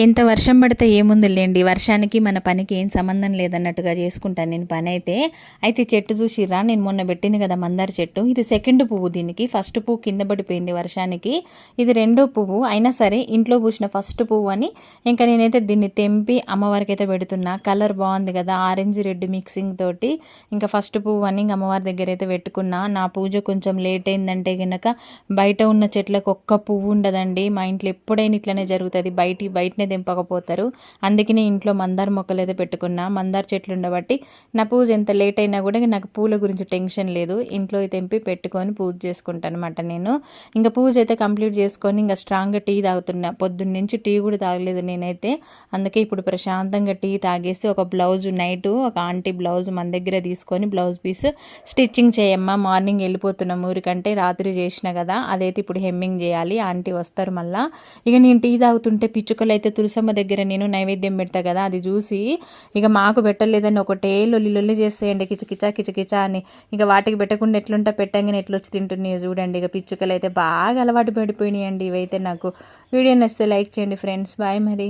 ఎంత వర్షం పడితే ఏముంది లేండి వర్షానికి మన పనికి ఏం సంబంధం లేదన్నట్టుగా చేసుకుంటాను నేను పని అయితే అయితే చెట్టు చూసిరా నేను మొన్న పెట్టింది కదా మందార చెట్టు. ఇది సెకండ్ పువ్వు దీనికి. ఫస్ట్ పువ్వు కింద పడిపోయింది వర్షానికి. ఇది రెండో పువ్వు. అయినా సరే ఇంట్లో పూసిన ఫస్ట్ పువ్వు అని ఇంకా నేనైతే దీన్ని తెంపి అమ్మవారికి అయితే పెడుతున్నా. కలర్ బాగుంది కదా ఆరెంజ్ రెడ్ మిక్సింగ్ తోటి ఇంకా ఫస్ట్ పువ్వు అని ఇంకా అమ్మవారి దగ్గర అయితే పెట్టుకున్నా. నా పూజ కొంచెం లేట్ అయిందంటే కనుక బయట ఉన్న చెట్లకు ఒక్క పువ్వు ఉండదండి. మా ఇంట్లో ఎప్పుడైనా ఇట్లనే జరుగుతుంది. బయట బయటనే దింపకపోతారు. అందుకని ఇంట్లో మందార మొక్కలు అయితే పెట్టుకున్నా మందార చెట్లు ఉండబట్టి నా పూజ ఎంత లేట్ అయినా కూడా నాకు పూల గురించి టెన్షన్ లేదు. ఇంట్లో తెంపి పెట్టుకొని పూజ చేసుకుంటాను అనమాట నేను. ఇంకా పూజ అయితే కంప్లీట్ చేసుకొని ఇంకా స్ట్రాంగ్గా టీ తాగుతున్నా. పొద్దున్న నుంచి టీ కూడా తాగలేదు నేనైతే. అందుకే ఇప్పుడు ప్రశాంతంగా టీ తాగేసి ఒక బ్లౌజ్ నైట్ ఒక ఆంటీ బ్లౌజ్ మన దగ్గర తీసుకొని బ్లౌజ్ పీస్ స్టిచ్చింగ్ చేయమ్మా. మార్నింగ్ వెళ్ళిపోతున్నాం ఊరికంటే రాత్రి చేసిన కదా అదైతే ఇప్పుడు హెమ్మింగ్ చేయాలి. ఆంటీ వస్తారు మళ్ళీ. ఇక నేను టీ తాగుతుంటే పిచ్చుకలు అయితే తులసమ్మ దగ్గర నేను నైవేద్యం పెడతా కదా అది చూసి ఇక మాకు పెట్టలేదని ఒకటే లొల్లి లొల్లి చేస్తాయండి కిచకిచా కిచకిచా అని. ఇక వాటికి పెట్టకుండా ఎట్లుంటా పెట్టంగానే ఎట్లొచ్చి తింటున్నాయి చూడండి ఇక పిచ్చుకలు అయితే బాగా అలవాటు పడిపోయినాయండి ఇవైతే నాకు. వీడియో నచ్చితే లైక్ చేయండి ఫ్రెండ్స్ బాయ్ మరి.